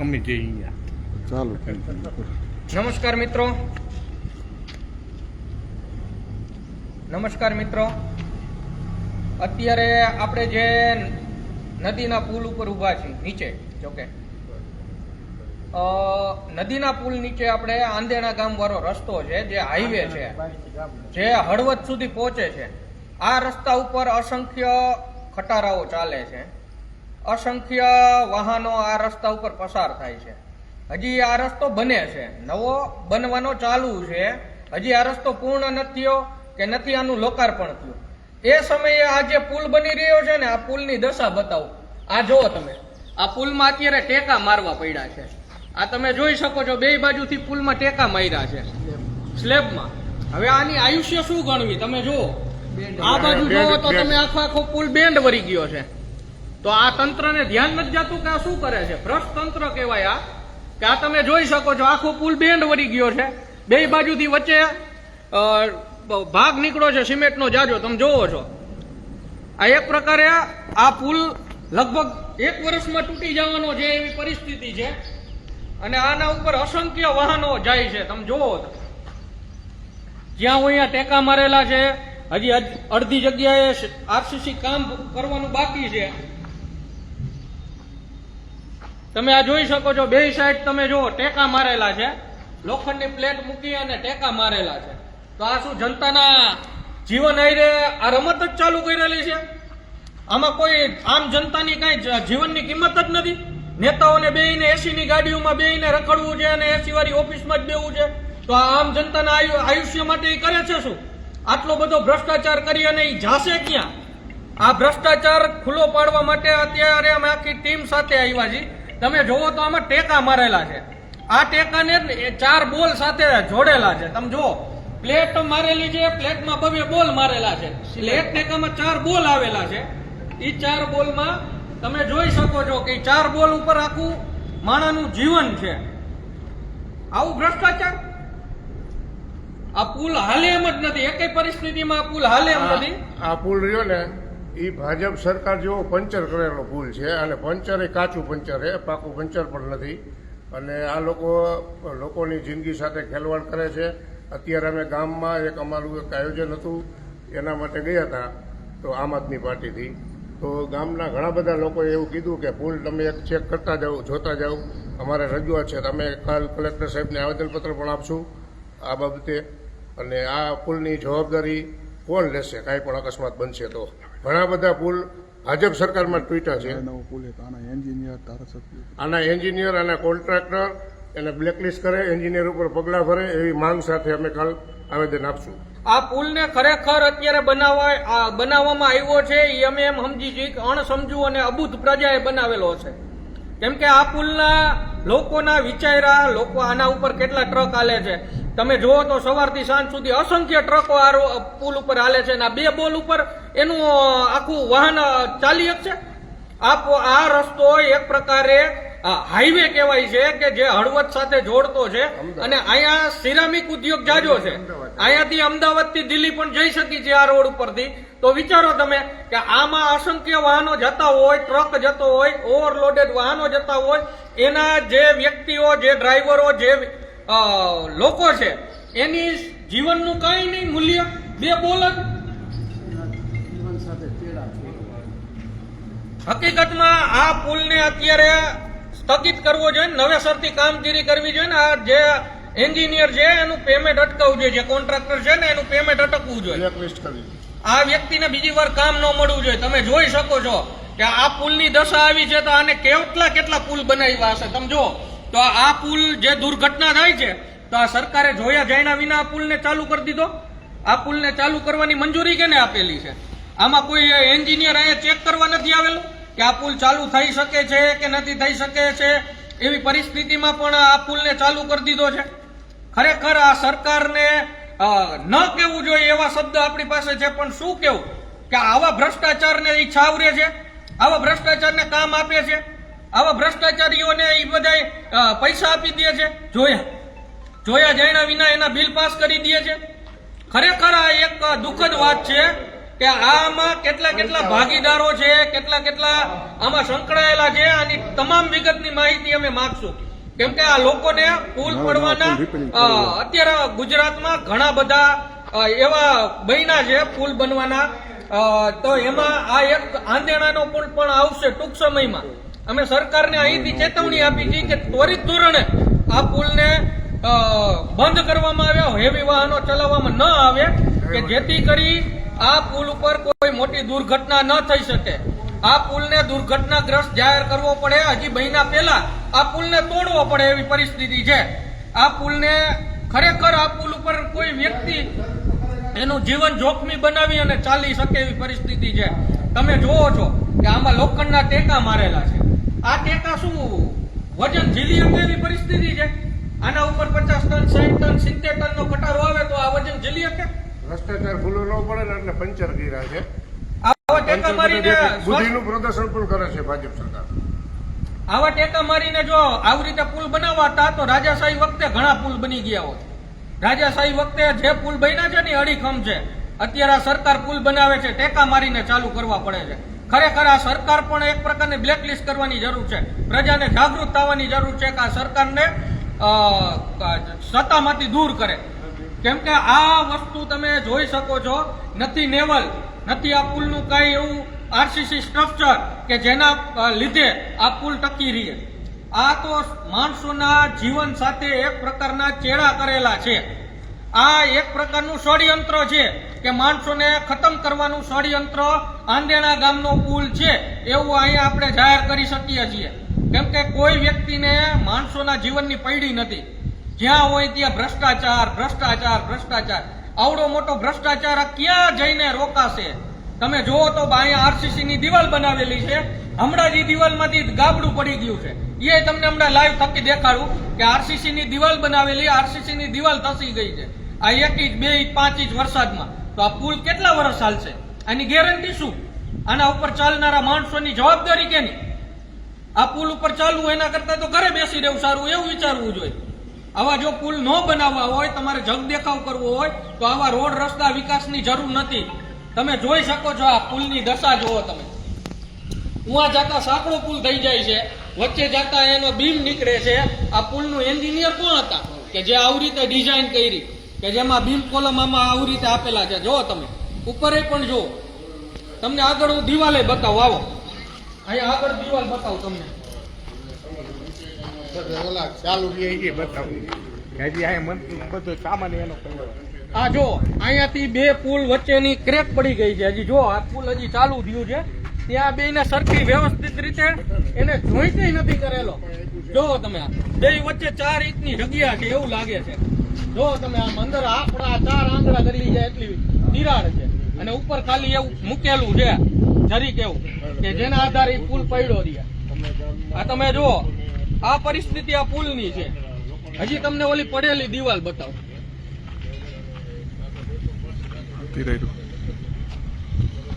અમે જઈ અહીંયા. ચાલો. નમસ્કાર મિત્રો. નમસ્કાર મિત્રો. અત્યારે આપણે જે નદીના પુલ ઉપર ઊભા છીએ નીચે જોકે. નદીના પુલ નીચે આપણે આંદેણા ગામ વાળો રસ્તો છે જે હાઈવે છે. જે હળવદ સુધી પહોંચે છે. આ રસ્તા ઉપર અસંખ્ય ખટારાઓ ચાલે છે. અસંખ્ય વાહનો આ રસ્તા ઉપર પસાર થાય છે. હજી આ રસ્તો બને છે. નવો બનવાનો ચાલુ છે. હજી આ રસ્તો પૂર્ણ નથી થયો કે નથી આનું લોકાર્પણ થયું. એ સમયે આ જે પુલ બની રહ્યો છે ને આ પુલની દશા બતાવો. આ જુઓ તમે. આ પુલમાં અત્યારે ટેકા મારવા પડ્યા છે. આ તમે જોઈ શકો છો બે બાજુથી પુલમાં ટેકા માર્યા છે. સ્લેબમાં. હવે આની આયુષ્ય શું ગણવી? તમે જુઓ. આ બાજુ જુઓ તો તમે આખો આખો પુલ બેન્ડ વરી ગયો છે. તો આ તંત્રને ધ્યાન નથી જતું કે આ શું કરે છે? ભ્રષ્ટ તંત્ર કહેવાય આ. કે આ તમે જોઈ શકો છો, આખો પુલ બેન્ડ વળી ગયો છે. બે બાજુથી વચ્ચે ભાગ નીકળ્યો છે, સિમેન્ટનો જાજો, તમે જોવો છો. આ એક પ્રકારે આ પુલ લગભગ એક વર્ષમાં તૂટી જવાનો છે એવી પરિસ્થિતિ છે. અને આના ઉપર અસંખ્ય વાહનો જાય છે, તમે જોવો જ્યાં અહીંયા ટેકા મારેલા છે, હજી અડધી જગ્યાએ આરસીસી કામ કરવાનું બાકી છે. તમે આ જોઈ શકો છો, બે સાઈડ તમે જુઓ, ટેકા મારેલા છે. લોખંડની પ્લેટ મૂકી અને ટેકા મારેલા છે. તો આ શું, જનતાના જીવન આયરે આ રમત જ ચાલુ કરેલી છે? આમાં કોઈ આમ જનતાની કાંઈ જીવનની કિંમત જ નથી. નેતાઓને બેહીને એસી ની ગાડીઓમાં બેહીને રખડવું છે અને એસી વાળી ઓફિસમાં જ બેવું છે. તો આ આમ જનતાના આયુ, આયુષ્ય માટે એ કરે છે શું? આટલો બધો ભ્રષ્ટાચાર કરી અને એ જાશે ક્યાં? આ ભ્રષ્ટાચાર ખુલ્લો પાડવા માટે અત્યારે અમે આખી ટીમ સાથે આવ્યા છીએ. તમે જોવો તો આમાં ટેકા મારેલા છે. આ ટેકાને ચાર બોલ સાથે જોડેલા છે. તમે જુઓ પ્લેટ મારેલી છે પ્લેટમાં બબે બોલ મારેલા છે. પ્લેટ ટેકામાં ચાર બોલ આવેલા છે. એ ચાર બોલમાં તમે જોઈ શકો છો કે ચાર બોલ ઉપર આખું માણાનું જીવન છે. આવું ભ્રષ્ટાચાર? આ પુલ હાલે એમ જ નથી. એકેય પરિસ્થિતિમાં આ પુલ હાલે એમ નથી. આ પુલ રહ્યો ને એ ભાજપ સરકાર જેવો પંચર કરેલો પુલ છે, અને પંચર એ કાચું પંચર છે, પાકું પંચર પણ નથી. અને આ લોકો, લોકોની જિંદગી સાથે ખેલવાડ કરે છે. અત્યારે અમે ગામમાં એક અમારું એક આયોજન હતું, એના માટે ગયા હતા, તો આમ આદમી પાર્ટીથી. તો ગામના ઘણા બધા લોકોએ એવું કીધું કે પુલ તમે એક ચેક કરતા જાઓ, જોતા જાઓ. અમારે રજૂઆત છે, તમે કાલ કલેક્ટર સાહેબને આવેદનપત્ર પણ આપશું આ બાબતે. અને આ પુલની જવાબદારી કોણ લેશે કાંઈ પણ અકસ્માત બનશે તો. ઘણા બધા પુલ ભાજપ સરકારમાં ટ્વીટા છે. નવો પુલ આના એન્જિનિયર આના એન્જિનિયર અને કોન્ટ્રાક્ટર એને બ્લેકલિસ્ટ કરે એન્જિનિયર ઉપર પગલાં ભરે એવી માંગ સાથે અમે કાલ આવેદન આપશું. આ પુલને ખરેખર અત્યારે બનાવવા આ બનાવવામાં આવ્યો છે એ અમે એમ સમજી છીએ કે અણસમજુ અને અબુધ પ્રજાએ બનાવેલો છે કેમ કે આ પુલના લોકોના વિચાર્યા લોકો આના ઉપર કેટલા ટ્રક હાલે છે? તમે જુઓ તો સવારથી સાંજ સુધી અસંખ્ય ટ્રકો આ પુલ ઉપર હાલે છે અને આ બે બોલ ઉપર એનું આખું વાહન ચાલી જ આ પો- આ રસ્તો એક પ્રકારે હાઈવે કહેવાય છે કે જે હળવદ સાથે જોડતો છે અને અહીંયા સિરામિક ઉદ્યોગ જાજો છે. અહીંયાથી અમદાવાદથી દિલ્હી પણ જઈ શકી છે આ રોડ ઉપરથી. તો વિચારો તમે કે આમાં અસંખ્ય વાહનો જતા હોય ટ્રક જતો હોય ઓવરલોડેડ વાહનો જતા હોય એના જે વ્યક્તિઓ જે ડ્રાઈવરો જે લોકો છે એની જીવનનું કઈ નહીં મૂલ્ય. બે બોલ જ. હકીકતમાં આ પુલને અત્યારે સ્થગિત કરવો જોઈએ નવેસરથી કામગીરી કરવી જોઈએ ને આ જે એન્જિનિયર છે એનું પેમેન્ટ અટકાવવું જોઈએ જે કોન્ટ્રાક્ટર છે ને એનું પેમેન્ટ અટકવું જોઈએ. આ વ્યક્તિને બીજી વાર કામ ન મળવું જોઈએ. તમે જોઈ શકો છો કે આ પુલની દશા આવી છે તો આને કેટલા કેટલા પુલ બનાવ્યા હશે. તમે જો તો આ પુલ જે દુર્ઘટના થાય છે તો આ સરકારે જોયા જાણ્યા વિના આ પુલને ચાલુ કરી દીધો. આ પુલને ચાલુ કરવાની મંજૂરી કેને આપેલી છે? આમાં કોઈ એન્જિનિયર અહીંયા ચેક કરવા નથી આવેલું? કે આ પુલ ચાલુ થઈ શકે છે કે નથી થઈ શકે છે, એવી પરિસ્થિતિમાં પણ આ પુલને ચાલુ કરી દીધો છે. ખરેખર આ સરકારને ન કેવું જોઈએ એવા શબ્દ આપણી પાસે છે, પણ શું કેવું કે આવા ભ્રષ્ટાચારને એ છાવરે છે, આવા ભ્રષ્ટાચારને કામ આપે છે, આવા ભ્રષ્ટાચારીઓને એ બધા પૈસા આપી દે છે, જોયા જોયા જાણ્યા વિના એના બિલ પાસ કરી દે છે. ખરેખર આ એક દુઃખદ વાત છે કે આમાં કેટલા કેટલા ભાગીદારો છે કેટલા કેટલા આમાં સંકળાયેલા છે આની તમામ વિગતની માહિતી અમે માગશું. કેમ કે આ લોકોને પુલ પડવાના અત્યારે ગુજરાતમાં ઘણા બધા એવા બન્યા છે પુલ બનવાના. તો એમાં આ એક આંધેણાનો પુલ પણ આવશે ટૂંક સમયમાં. અમે સરકારને અહીંથી ચેતવણી આપી છે કે ત્વરિત ધોરણે આ પુલને બંધ કરવામાં આવ્યા હેવી વાહનો ચલાવવામાં ન આવે કે જેથી કરી આ પુલ ઉપર કોઈ મોટી દુર્ઘટના ન થઈ શકે. આ પુલને દુર્ઘટનાગ્રસ્ત જાહેર કરવો પડે. હજી મહિના પહેલા આ પુલને તોડવો પડે એવી પરિસ્થિતિ છે. આ પુલને ખરેખર આ પુલ ઉપર કોઈ વ્યક્તિ એનું જીવન જોખમી બનાવી અને ચાલી શકે એવી પરિસ્થિતિ છે. તમે જોવો છો કે આમાં લોખંડના ટેકા મારેલા છે. આ ટેકા શું? વજન ઝીલી અંગે એવી પરિસ્થિતિ છે? આના ઉપર પચાસ ટન સાઠ ટન, સિત્તેર ટન નો કટારો આવે તો આ વજન ઝીલી શકે? ભ્રષ્ટાચાર ખુલ્લો ન પડે ને એટલે પંચર કર્યા છે. બુદ્ધિનું પ્રદર્શન પણ કરે છે ભાજપ સરકાર. આવા ટેકા મારીને જો આવી રીતે પુલ બનાવાતા તો રાજાશાહી વખતે ઘણા પુલ બની ગયા હોત. રાજાશાહી વખતે જે પુલ બન્યા છે ને અડીખમ છે. અત્યારે આ સરકાર પુલ બનાવે છે ટેકા મારીને ચાલુ કરવા પડે છે. ખરેખર આ સરકાર પણ એક પ્રકારની બ્લેકલિસ્ટ કરવાની જરૂર છે. પ્રજાને જાગૃત થવાની જરૂર છે કે આ સરકારને સત્તામાંથી દૂર કરે. કેમ કે આ વસ્તુ તમે જોઈ શકો છો. નથી નેવલ, નથી આ પુલનું કઈ એવું આરસીસી સ્ટ્રક્ચર કે જેના લીધે આ પુલ ટકી રહે. આ તો માણસોના જીવન સાથે એક પ્રકારના ચેડા કરેલા છે. આ એક પ્રકારનું ષડયંત્ર છે કે માણસોને ખતમ કરવાનું ષડયંત્ર આંદેણા ગામનો પુલ છે એવું અહીંયા આપણે જાહેર કરી શકીએ છીએ. કેમ કે કોઈ વ્યક્તિને માણસોના જીવનની પૈડી નથી. જ્યાં હોય ત્યાં ભ્રષ્ટાચાર ભ્રષ્ટાચાર ભ્રષ્ટાચાર. આવડો મોટો ભ્રષ્ટાચાર ક્યાં જઈને રોકાશે? તમે જુઓ તો અહીંયા આરસીસી ની દિવાલ બનાવેલી છે. હમણાં જ ઈ દિવાલમાંથી ગાબડું પડી ગયું છે. એ તમને હમણાં લાઈવ થકી દેખાડું કે આરસીસી ની દિવાલ બનાવેલી આરસીસી ની દિવાલ ધસી ગઈ છે. આ એક ઇંચ, બે ઇંચ, પાંચ ઇંચ વરસાદમાં. તો આ પુલ કેટલા વર્ષ ચાલશે આની ગેરંટી શું? આના ઉપર ચાલનારા માણસોની જવાબદારી કેની? આ પુલ ઉપર ચાલવું એના કરતા તો ઘરે બેસી રહેવું સારું, એવું વિચારવું જોઈએ. આવા જો પુલ ન બનાવવા હોય, તમારે જગ દેખાવ કરવો હોય, તો આવા રોડ રસ્તા વિકાસની જરૂર નથી. તમે જોઈ શકો છો આ પુલની દશા જુઓ તમે. ઉવા જતા સાંકડો પુલ થઈ જાય છે. વચ્ચે જતા એનો બીમ નીકળે છે. આ પુલનું એન્જિનિયર કોણ હતા? કે જે આવી રીતે ડિઝાઇન કરી, કે જેમાં બીમ કોલમ આમાં આવી રીતે આપેલા છે. જુઓ તમે. ઉપરે પણ જુઓ. તમને આગળ હું દિવાલે બતાવું. આવો. અહીંયા આગળ દિવાલ બતાવું તમને. આ જો, અહીંયાથી બે પુલ વચ્ચેની ક્રેક પડી ગઈ છે. હજી જો, આ પુલ હજી ચાલુ થયું છે. ત્યાં બે ને સરખી વ્યવસ્થિત રીતે એને જોઈન્ટ નથી કરેલો. જો તમે બે વચ્ચે ચાર ઇંચની જગ્યા છે, એવું લાગે છે. જો તમે આમ અંદર આપણા ચાર આંગળા કરી જાય એટલી તિરાડ છે. અને ઉપર ખાલી એવું મૂકેલું છે. જરી કેવું કે જેના આધારે પુલ પડ્યો રહે આ તમે જુઓ આ પરિસ્થિતિ આ પુલની છે. હજી તમને ઓલી પડેલી દિવાલ બતાવો.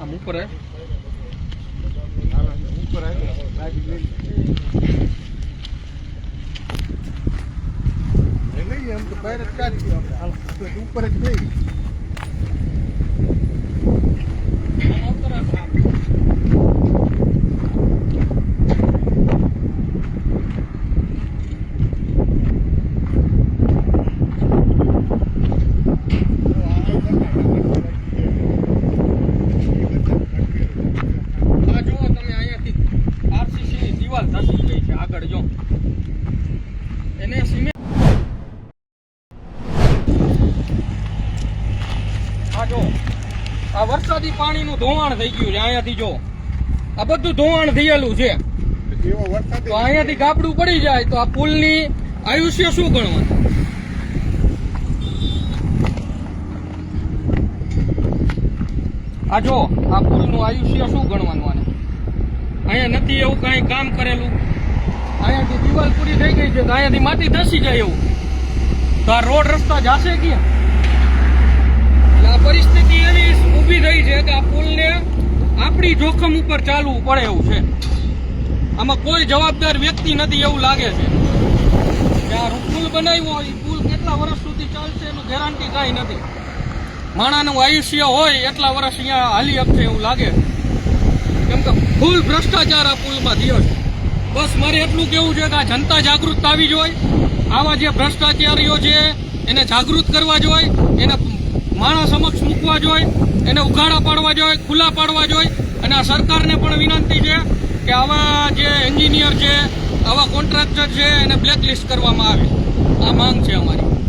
આમ ઉપર હે. ઉપર લઈએ એમ તો બહાર જ કાઢી આપણે. ઉપર જ નહીં આ જુઓ તમે અહીંયાથી આરસીસી ની દિવાલ ધસી ગઈ છે આગળ જો એને સિમેન્ટ આ જો આ વરસાદી પાણીનું ધોવાણ થઈ ગયું છે અહીંયાથી જો. આ બધું ધોવાણ થયેલું છે. તો અહીંયાથી ગાબડું પડી જાય તો આ પુલની આયુષ્ય શું ગણવાનું આ જો આ પુલનું આયુષ્ય શું ગણવાનું આને? અહીંયા નથી એવું કાંઈ કામ કરેલું. અહીંયાથી દિવાલ પૂરી થઈ ગઈ છે તો અહીંયાથી માટી ધસી જાય એવું. તો આ રોડ રસ્તા જાશે ક્યાં? પરિસ્થિતિ એવી ઊભી થઈ છે કે આ પુલને આપણી જોખમ ઉપર ચાલવું પડે એવું છે. આમાં કોઈ જવાબદાર વ્યક્તિ નથી એવું લાગે છે. કે આ પુલ બનાવ્યો હોય, પુલ કેટલા વર્ષ સુધી ચાલશે એનું ગેરંટી કાંઈ નથી. માણાનું આયુષ્ય હોય, એટલા વર્ષ અહીંયા હાલી આપશે એવું લાગે કેમ કે ફૂલ ભ્રષ્ટાચાર આ પુલમાં થયો છે. બસ મારે એટલું કેવું છે કે આ જનતા જાગૃત આવી જોઈએ. આવા જે ભ્રષ્ટાચારીઓ છે, એને જાગૃત કરવા જોઈએ, એને માણસ સમક્ષ મૂકવા જોઈએ, એને ઉઘાડા પાડવા જોઈએ, ખુલ્લા પાડવા જોઈએ. અને આ સરકારને પણ વિનંતી છે કે આવા જે એન્જિનિયર છે, આવા કોન્ટ્રાક્ટર છે, એને બ્લેકલિસ્ટ કરવામાં આવે. આ માંગ છે અમારી.